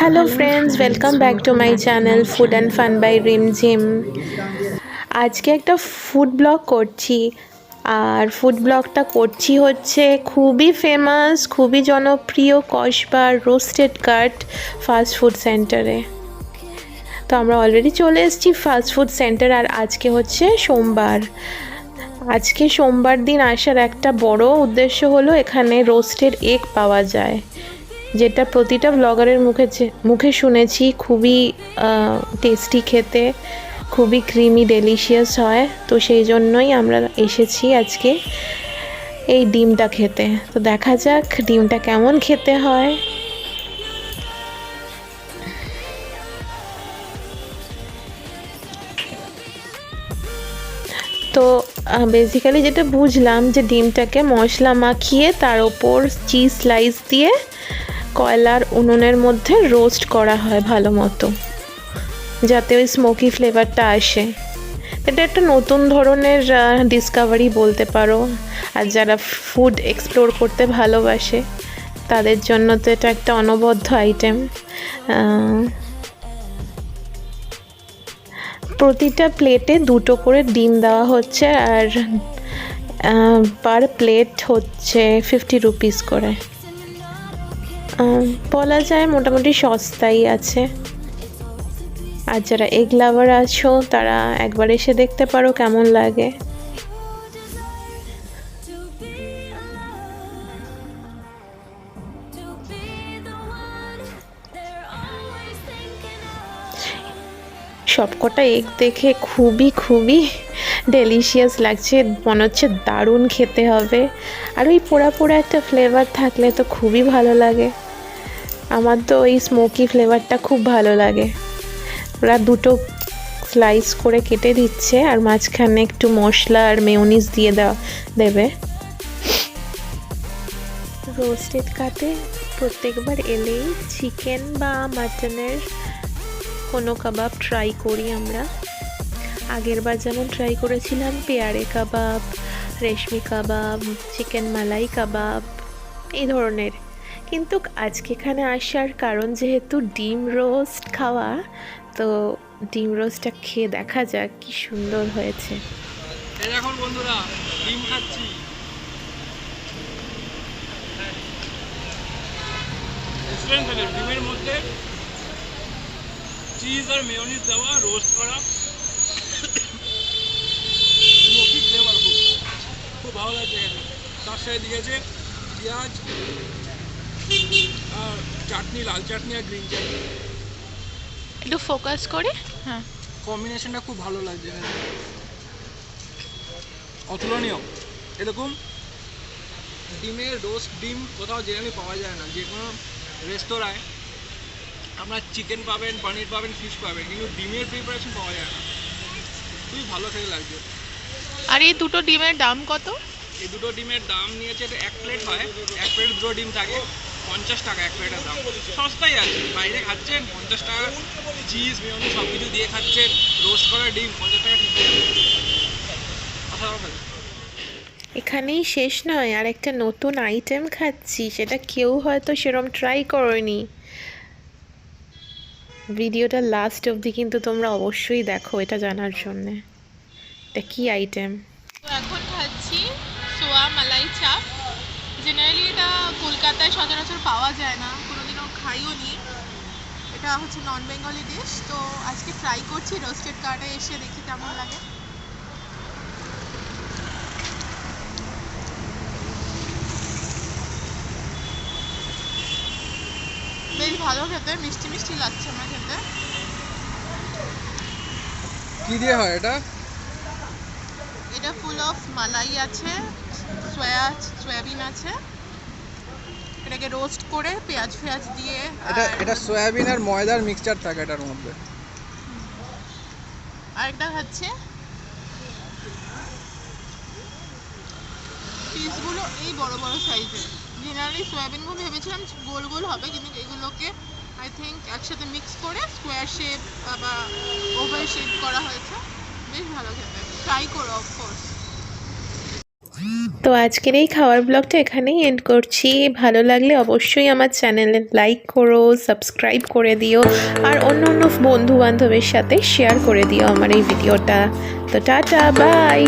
Hello friends welcome back to my channel food and fun by Rimjhim আজকে একটা food blog করছি। আর food ব্লগটা করছি হচ্ছে খুবই ফেমাস খুবই জনপ্রিয় কসবার রোস্টেড কাট ফাস্ট ফুড সেন্টারে তো আমরা অলরেডি চলে এসেছি ফাস্ট ফুড সেন্টার আর আজকে হচ্ছে সোমবার। আজকে সোমবার দিন আসার একটা বড় উদ্দেশ্য হলো এখানে রোস্টেড এগ পাওয়া যায়। যেটা প্রতিটা ব্লগারের মুখে মুখে শুনেছি, খুবই টেস্টি খেতে, খুবই ক্রিমি ডেলিশিয়াস হয়। তো সেই জন্যই আমরা এসেছি আজকে এই ডিমটা খেতে। তো দেখা যাক ডিমটা কেমন খেতে হয়। তো বেসিক্যালি যেটা বুঝলাম যে ডিমটাকে মশলা মাখিয়ে তার ওপর চিজ স্লাইস দিয়ে কয়লার উনুনের মধ্যে রোস্ট করা হয় ভালো মতো, যাতে ওই স্মোকি ফ্লেভারটা আসে। এটা একটা নতুন ধরনের ডিসকাভারি বলতে পারো। আর যারা ফুড এক্সপ্লোর করতে ভালোবাসে, তাদের জন্য তো এটা একটা অনবদ্য আইটেম প্রতিটা প্লেটে দুটো করে ডিম দেওয়া হচ্ছে আর পার প্লেট হচ্ছে ফিফটি রুপিস করে। বলা যায় মোটামুটি সস্তাই আছে। আর যারা এগ লাভার আছো, তারা একবার এসে দেখতে পারো কেমন লাগে। সবকটা এগ দেখে খুবই খুবই ডেলিশিয়াস লাগছে, মনে হচ্ছে দারুণ খেতে হবে। আর ওই পোড়া পোড়া একটা ফ্লেভার থাকলে তো খুবই ভালো লাগে। আমার তো ওই স্মোকি ফ্লেভারটা খুব ভালো লাগে। ওরা দুটো স্লাইস করে কেটে দিচ্ছে আর মাঝখানে একটু মশলা আর মেয়নিজ দিয়ে দেওয়া, দেবে। রোস্টেড কাটে, প্রত্যেকবার এলেই চিকেন বা মাটনের কোনো কাবাব ট্রাই করি আমরা। আগেরবার যেমন ট্রাই করেছিলাম, পেয়ারে কাবাব, রেশমি কাবাব, চিকেন মালাই কাবাব, এই ধরনের। কিন্তু আজকে এখানে আসার কারণ যেহেতু ডিম রোস্ট খাওয়া, তো ডিম রোস্টটা খেয়ে দেখা যাক কি সুন্দর হয়েছে। এই দেখুন বন্ধুরা, ডিম খাচ্ছি। ডিমের মধ্যে চিজ আর মেয়নিজ দেওয়া রোস্ট করা স্মোকি ফ্লেভার খুব খুব ভালো লাগছে খেতে সাথে দিয়েছে পেঁয়াজ আর চাটনি লাল চাটনি আর গ্রিন চাটনি একটু ফোকাস করে। হ্যাঁ। কম্বিনেশনটা খুব ভালো লাগছে অতুলনীয়। এরকম ডিমের রোস্ট ডিম কোথাও জেনারেলি পাওয়া যায় না। যে কোনো রেস্তোরাঁয় আপনার চিকেন পাবেন পনির পাবেন ফিশ পাবেন কিন্তু ডিমের প্রিপারেশন পাওয়া যায় না। খুবই ভালো খেতে লাগছে। আর এই দুটো ডিমের দাম কত? এই দুটো ডিমের দাম নিয়েছে এটা এক প্লেট হয় এক প্লেট দুটো ডিম থাকে পঞ্চাশ টাকা এক প্লেটের দাম। সস্তাই আছে বাইরে খাচ্ছেন পঞ্চাশ টাকা চিজ মেয়নি সব কিছু দিয়ে খাচ্ছেন রোস্ট করা ডিম পঞ্চাশ টাকা ঠিক অসাধারণ এখানেই শেষ নয় আর একটা নতুন আইটেম খাচ্ছি সেটা কেউ হয়তো সেরম ট্রাই করনি। ভিডিওটা লাস্ট অবধি কিন্তু তোমরা অবশ্যই দেখো এটা জানার জন্যে। এটা কী আইটেম এখন খাচ্ছি মালাই চাপ। জেনারেলি এটা কলকাতায় সচরাচর পাওয়া যায় না। কোনোদিনও খাইও নি। এটা হচ্ছে নন বেঙ্গলি ডিশ তো আজকে ট্রাই করছি রোস্টেড কার্ডে এসে দেখি কেমন লাগে। বেশ ভালো খেতে মিষ্টি মিষ্টি লাগছে আমার খেতে। কি দিয়ে হয় এটা? এটা ফুল অফ মালাই আছে। সয়া সয়াবিন আছে। এটাকে রোস্ট করে পেঁয়াজ ফেয়াজ দিয়ে এটা এটা সয়াবিন আর ময়দার মিক্সচার থাকে এটার মধ্যে। আরেকটা খাচ্ছে। পিসগুলো এই বড় বড় সাইজের জেনারেলি সয়াবিনগুলো ভেবেছিলাম গোল গোল হবে কিন্তু এগুলোকে আই থিঙ্ক একসাথে মিক্স করে স্কোয়ার শেপ বা ওভাল শেপ করা হয়েছে। বেশ ভালো খেতে। ট্রাই করো অফকোর্স তো আজকের এই খাওয়ার ব্লগটা এখানেই এন্ড করছি। ভালো লাগলে অবশ্যই আমার চ্যানেলে লাইক করো সাবস্ক্রাইব করে দিও, আর অন্য অন্য বন্ধু বান্ধবের সাথে শেয়ার করে দিও আমার এই ভিডিওটা। তো টাটা বাই